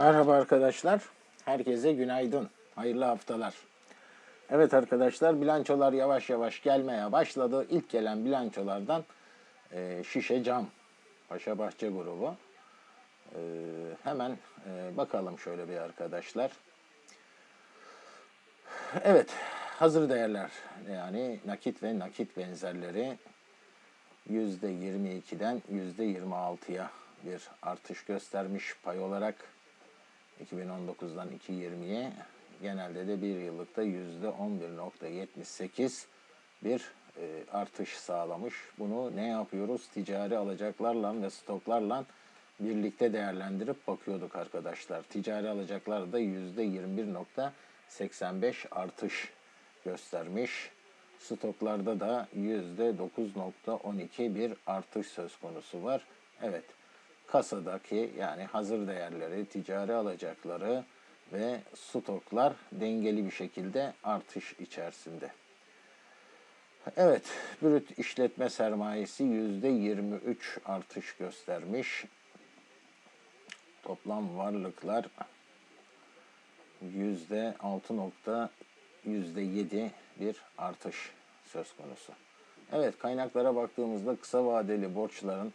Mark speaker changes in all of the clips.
Speaker 1: Merhaba arkadaşlar. Herkese günaydın. Hayırlı haftalar. Evet arkadaşlar bilançolar yavaş yavaş gelmeye başladı. İlk gelen bilançolardan e, Şişe Cam, Paşa Bahçe grubu. E, hemen e, bakalım şöyle bir arkadaşlar. Evet, hazır değerler yani nakit ve nakit benzerleri %22'den %26'ya bir artış göstermiş pay olarak 2019'dan 2020'ye genelde de bir yıllıkta %11.78 bir e, artış sağlamış. Bunu ne yapıyoruz? Ticari alacaklarla ve stoklarla birlikte değerlendirip bakıyorduk arkadaşlar. Ticari alacaklar da %21.85 artış göstermiş. Stoklarda da %9.12 bir artış söz konusu var. Evet, kasadaki yani hazır değerleri, ticari alacakları ve stoklar dengeli bir şekilde artış içerisinde. Evet, brüt işletme sermayesi %23 artış göstermiş. Toplam varlıklar %6.7 bir artış söz konusu. Evet, kaynaklara baktığımızda kısa vadeli borçların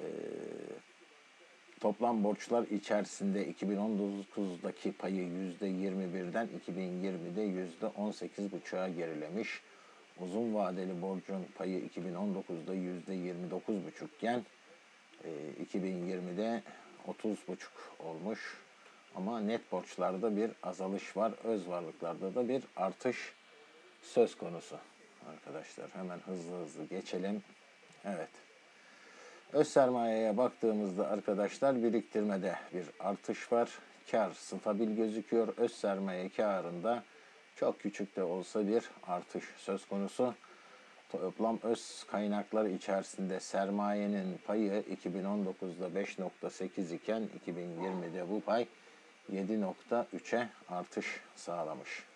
Speaker 1: e, toplam borçlar içerisinde 2019'daki payı %21'den 2020'de %18,5'a gerilemiş. Uzun vadeli borcun payı 2019'da %29,5 iken e, 2020'de 30,5 olmuş. Ama net borçlarda bir azalış var. Öz varlıklarda da bir artış söz konusu. Arkadaşlar hemen hızlı hızlı geçelim. Evet. Öz sermayeye baktığımızda arkadaşlar biriktirmede bir artış var. Kar stabil gözüküyor. Öz sermaye karında çok küçük de olsa bir artış söz konusu. Toplam öz kaynaklar içerisinde sermayenin payı 2019'da 5.8 iken 2020'de bu pay 7.3'e artış sağlamış.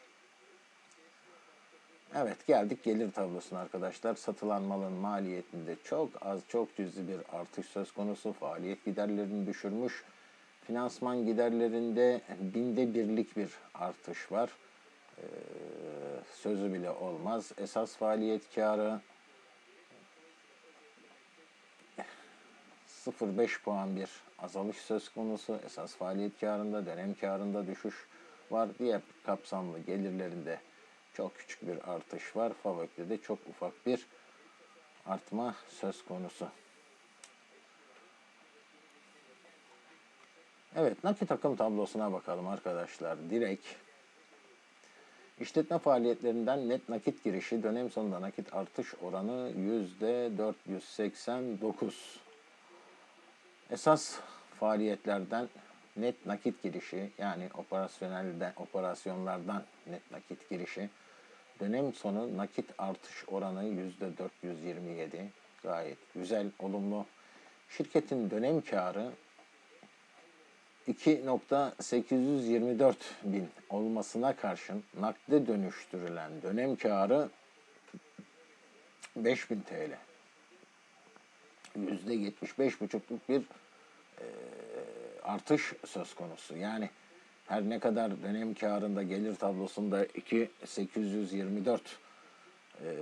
Speaker 1: Evet geldik gelir tablosuna arkadaşlar. Satılan malın maliyetinde çok az çok cüzi bir artış söz konusu. Faaliyet giderlerini düşürmüş. Finansman giderlerinde binde birlik bir artış var. Ee, sözü bile olmaz. Esas faaliyet karı 0.5 puan bir azalış söz konusu. Esas faaliyet karında, dönem karında düşüş var. Diğer kapsamlı gelirlerinde çok küçük bir artış var. Favök'te de çok ufak bir artma söz konusu. Evet, nakit akım tablosuna bakalım arkadaşlar. Direkt işletme faaliyetlerinden net nakit girişi dönem sonunda nakit artış oranı %489. Esas faaliyetlerden net nakit girişi yani operasyonelden operasyonlardan net nakit girişi dönem sonu nakit artış oranı yüzde 427 gayet güzel olumlu şirketin dönem karı 2.824 bin olmasına karşın nakde dönüştürülen dönem karı 5000 TL. %75,5'luk bir e, artış söz konusu. Yani her ne kadar dönem karında gelir tablosunda 2.824 e,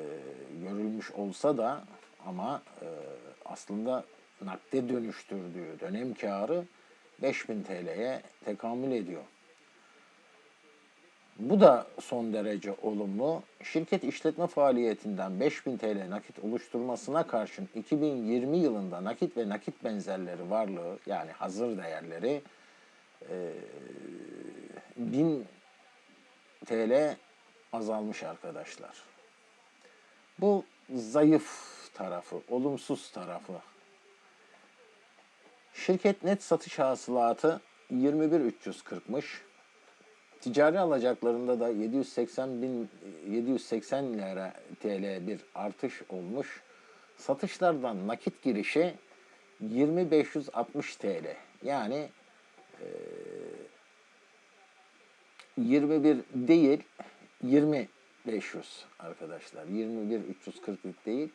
Speaker 1: görülmüş olsa da ama e, aslında nakde dönüştürdüğü dönem karı 5000 TL'ye tekamül ediyor. Bu da son derece olumlu. Şirket işletme faaliyetinden 5000 TL nakit oluşturmasına karşın 2020 yılında nakit ve nakit benzerleri varlığı yani hazır değerleri 1000 TL azalmış arkadaşlar. Bu zayıf tarafı, olumsuz tarafı. Şirket net satış hasılatı 21.340'mış. Ticari alacaklarında da 780 bin 780 lira TL bir artış olmuş. Satışlardan nakit girişi 2560 TL. Yani 21 değil 20 500 arkadaşlar. 21 340 değil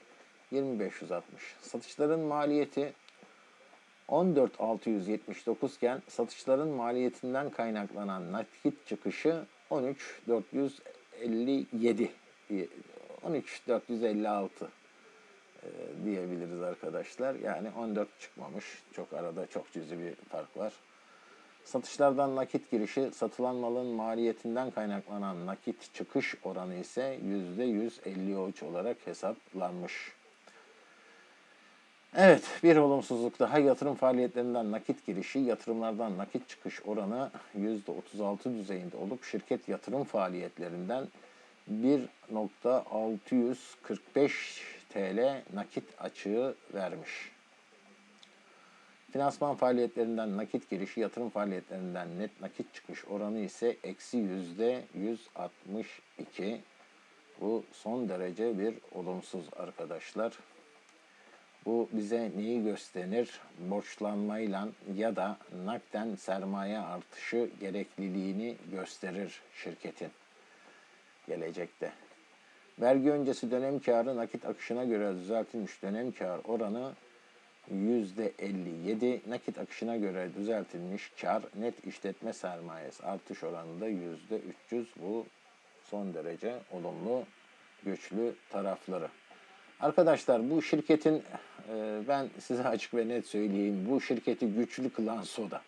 Speaker 1: 2560. Satışların maliyeti 14.679 iken satışların maliyetinden kaynaklanan nakit çıkışı 13.457 13.456 e, diyebiliriz arkadaşlar. Yani 14 çıkmamış. Çok arada çok cüzi bir fark var. Satışlardan nakit girişi satılan malın maliyetinden kaynaklanan nakit çıkış oranı ise %153 olarak hesaplanmış. Evet, bir olumsuzluk daha yatırım faaliyetlerinden nakit girişi, yatırımlardan nakit çıkış oranı %36 düzeyinde olup şirket yatırım faaliyetlerinden 1.645 TL nakit açığı vermiş. Finansman faaliyetlerinden nakit girişi, yatırım faaliyetlerinden net nakit çıkış oranı ise eksi yüzde 162. Bu son derece bir olumsuz arkadaşlar. Bu bize neyi gösterir? Borçlanmayla ya da nakden sermaye artışı gerekliliğini gösterir şirketin gelecekte. Vergi öncesi dönem karı nakit akışına göre düzeltilmiş dönem kar oranı %57, nakit akışına göre düzeltilmiş kar net işletme sermayesi artış oranında %300 bu son derece olumlu, güçlü tarafları. Arkadaşlar bu şirketin e, ben size açık ve net söyleyeyim bu şirketi güçlü kılan soda.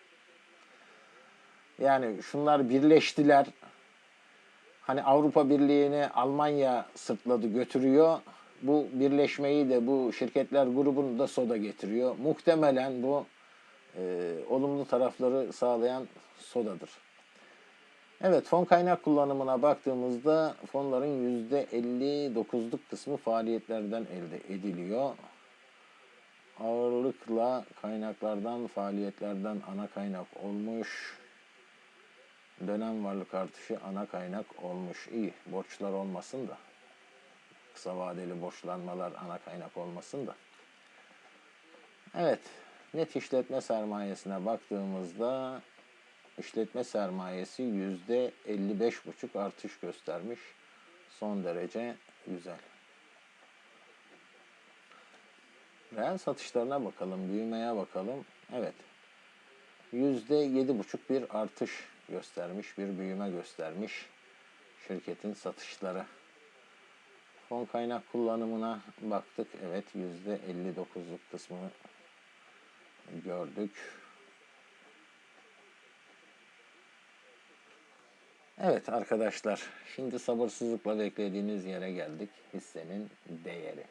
Speaker 1: Yani şunlar birleştiler. Hani Avrupa Birliği'ni Almanya sırtladı götürüyor. Bu birleşmeyi de bu şirketler grubunu da soda getiriyor. Muhtemelen bu e, olumlu tarafları sağlayan sodadır. Evet fon kaynak kullanımına baktığımızda fonların %59'luk kısmı faaliyetlerden elde ediliyor. Ağırlıkla kaynaklardan, faaliyetlerden ana kaynak olmuş. Dönem varlık artışı ana kaynak olmuş. İyi borçlar olmasın da. Kısa vadeli borçlanmalar ana kaynak olmasın da. Evet net işletme sermayesine baktığımızda işletme sermayesi yüzde 55,5 artış göstermiş. Son derece güzel. Reel satışlarına bakalım, büyümeye bakalım. Evet. Yüzde $7,5 bir artış göstermiş, bir büyüme göstermiş şirketin satışları. Fon kaynak kullanımına baktık. Evet yüzde 59'luk kısmını gördük. Evet arkadaşlar, şimdi sabırsızlıkla beklediğiniz yere geldik. Hissenin değeri.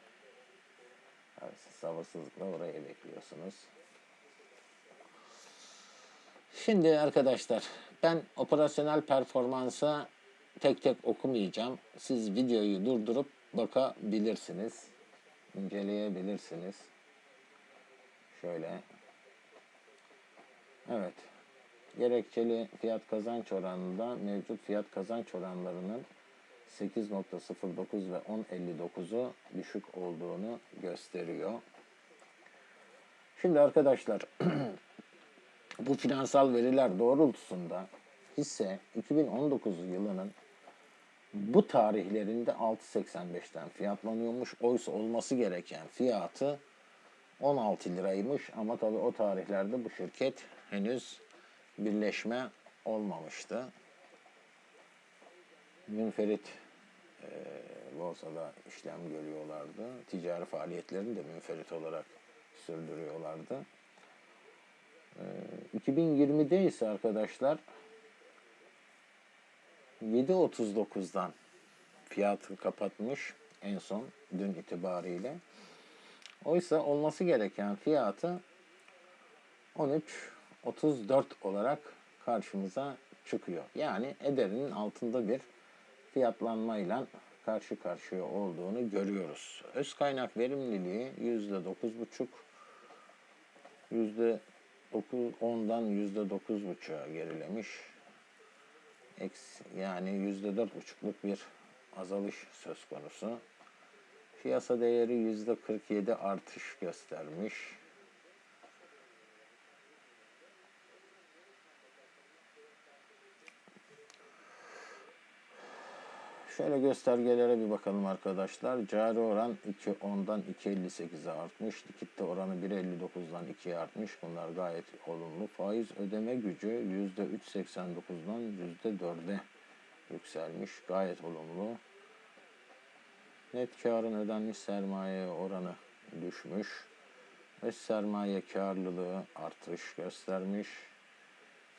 Speaker 1: Evet, sabırsızlıkla oraya bekliyorsunuz. Şimdi arkadaşlar, ben operasyonel performansa tek tek okumayacağım. Siz videoyu durdurup bakabilirsiniz. inceleyebilirsiniz. Şöyle. Evet gerekçeli fiyat kazanç oranında mevcut fiyat kazanç oranlarının 8.09 ve 10.59'u düşük olduğunu gösteriyor. Şimdi arkadaşlar bu finansal veriler doğrultusunda hisse 2019 yılının bu tarihlerinde 6.85'ten fiyatlanıyormuş. Oysa olması gereken fiyatı 16 liraymış ama tabii o tarihlerde bu şirket henüz birleşme olmamıştı. Münferit e, borsada işlem görüyorlardı. Ticari faaliyetlerini de münferit olarak sürdürüyorlardı. E, 2020'de ise arkadaşlar 7.39'dan fiyatı kapatmış en son dün itibariyle. Oysa olması gereken fiyatı 13 34 olarak karşımıza çıkıyor. Yani ederinin altında bir fiyatlanmayla karşı karşıya olduğunu görüyoruz. Öz kaynak verimliliği %9,5 %10'dan %9,5'a gerilemiş. Yani %4,5'luk bir azalış söz konusu. Piyasa değeri %47 artış göstermiş. Şöyle göstergelere bir bakalım arkadaşlar. Cari oran 2.10'dan 2.58'e artmış. Likitte oranı 1.59'dan 2'ye artmış. Bunlar gayet olumlu. Faiz ödeme gücü %3.89'dan %4'e yükselmiş. Gayet olumlu. Net karın ödenmiş sermaye oranı düşmüş. Öz sermaye karlılığı artış göstermiş.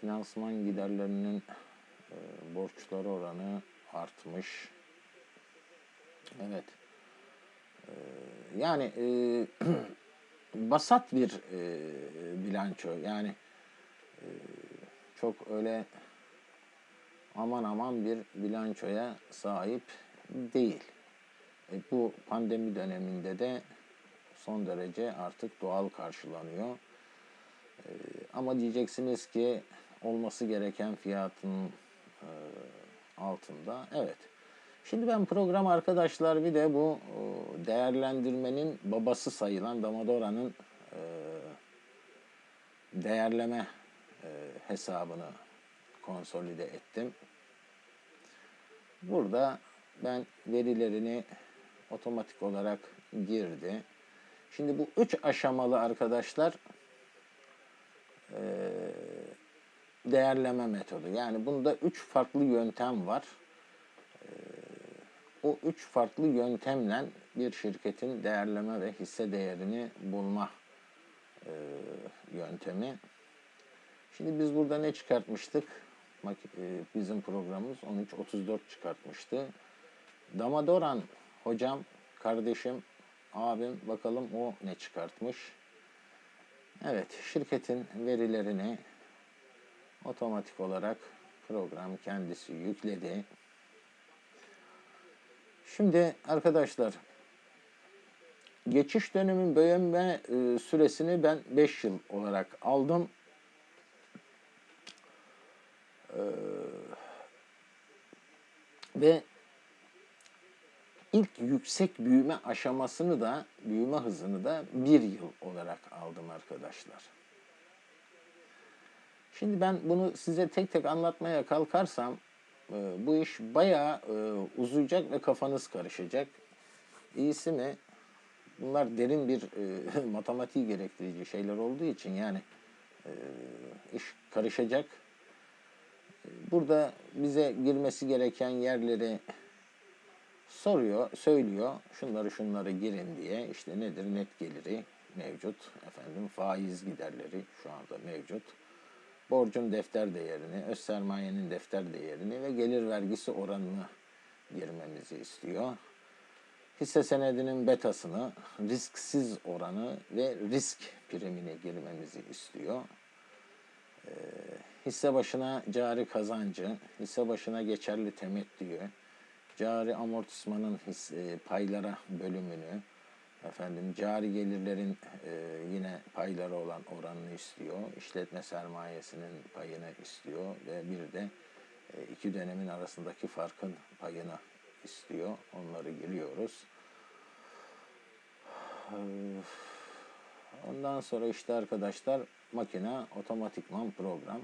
Speaker 1: Finansman giderlerinin e, borçları oranı artmış. Evet. E, yani e, basat bir e, bilanço. Yani e, çok öyle aman aman bir bilançoya sahip değil. E, bu pandemi döneminde de son derece artık doğal karşılanıyor. E, ama diyeceksiniz ki olması gereken fiyatın e, altında. Evet. Şimdi ben program arkadaşlar bir de bu e, değerlendirmenin babası sayılan Damadora'nın e, değerleme e, hesabını konsolide ettim. Burada ben verilerini otomatik olarak girdi. Şimdi bu üç aşamalı arkadaşlar e, değerleme metodu. Yani bunda üç farklı yöntem var. E, o üç farklı yöntemle bir şirketin değerleme ve hisse değerini bulma e, yöntemi. Şimdi biz burada ne çıkartmıştık? Bizim programımız 13.34 çıkartmıştı. Damadoran hocam, kardeşim, abim bakalım o ne çıkartmış. Evet, şirketin verilerini otomatik olarak program kendisi yükledi. Şimdi arkadaşlar geçiş dönemin bölünme e, süresini ben 5 yıl olarak aldım. Ee, ve ilk yüksek büyüme aşamasını da büyüme hızını da bir yıl olarak aldım arkadaşlar. Şimdi ben bunu size tek tek anlatmaya kalkarsam e, bu iş bayağı e, uzayacak ve kafanız karışacak. İyisi mi? Bunlar derin bir e, matematiği gerektirici şeyler olduğu için yani iş karışacak. Burada bize girmesi gereken yerleri soruyor, söylüyor. Şunları şunları girin diye. İşte nedir? Net geliri mevcut. Efendim faiz giderleri şu anda mevcut. Borcun defter değerini, öz sermayenin defter değerini ve gelir vergisi oranını girmemizi istiyor. Hisse senedinin betasını, risksiz oranı ve risk primini girmemizi istiyor. Ee, hisse başına cari kazancı, hisse başına geçerli temettüyü, cari amortismanın hisse, paylara bölümünü, efendim cari gelirlerin e, yine payları olan oranını istiyor. İşletme sermayesinin payını istiyor ve bir de e, iki dönemin arasındaki farkın payını istiyor. Onları giriyoruz. Ondan sonra işte arkadaşlar makine otomatikman program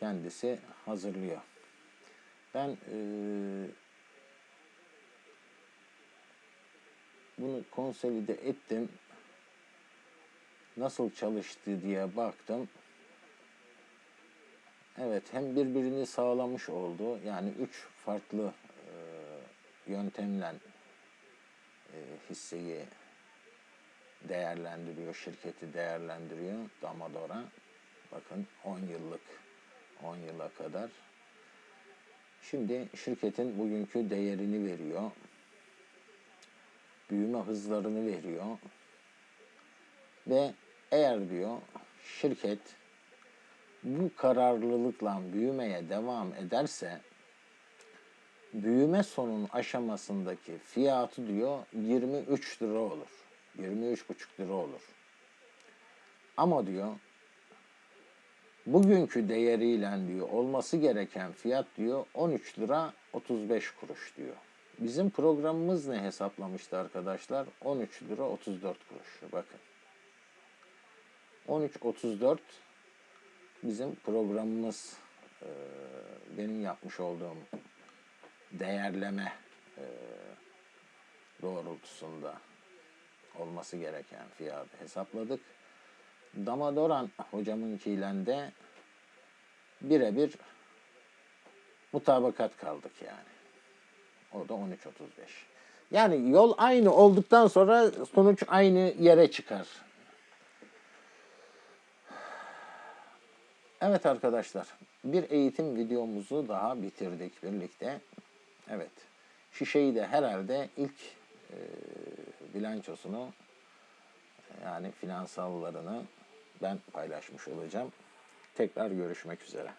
Speaker 1: kendisi hazırlıyor. Ben e, bunu konsolide ettim. Nasıl çalıştı diye baktım. Evet hem birbirini sağlamış oldu. Yani üç farklı e, yöntemle e, hisseyi değerlendiriyor, şirketi değerlendiriyor Damadora. Bakın 10 yıllık 10 yıla kadar. Şimdi şirketin bugünkü değerini veriyor. Büyüme hızlarını veriyor. Ve eğer diyor şirket bu kararlılıkla büyümeye devam ederse büyüme sonun aşamasındaki fiyatı diyor 23 lira olur. 23,5 lira olur. Ama diyor bugünkü değeriyle diyor olması gereken fiyat diyor 13 lira 35 kuruş diyor. Bizim programımız ne hesaplamıştı arkadaşlar? 13 lira 34 kuruş. Bakın. 13.34 bizim programımız benim yapmış olduğum değerleme e, doğrultusunda olması gereken fiyatı hesapladık. Damadoran hocamınkiyle de birebir mutabakat kaldık yani. O da 13.35. Yani yol aynı olduktan sonra sonuç aynı yere çıkar. Evet arkadaşlar, bir eğitim videomuzu daha bitirdik birlikte. Evet, şişeyi de herhalde ilk e, bilançosunu yani finansallarını ben paylaşmış olacağım. Tekrar görüşmek üzere.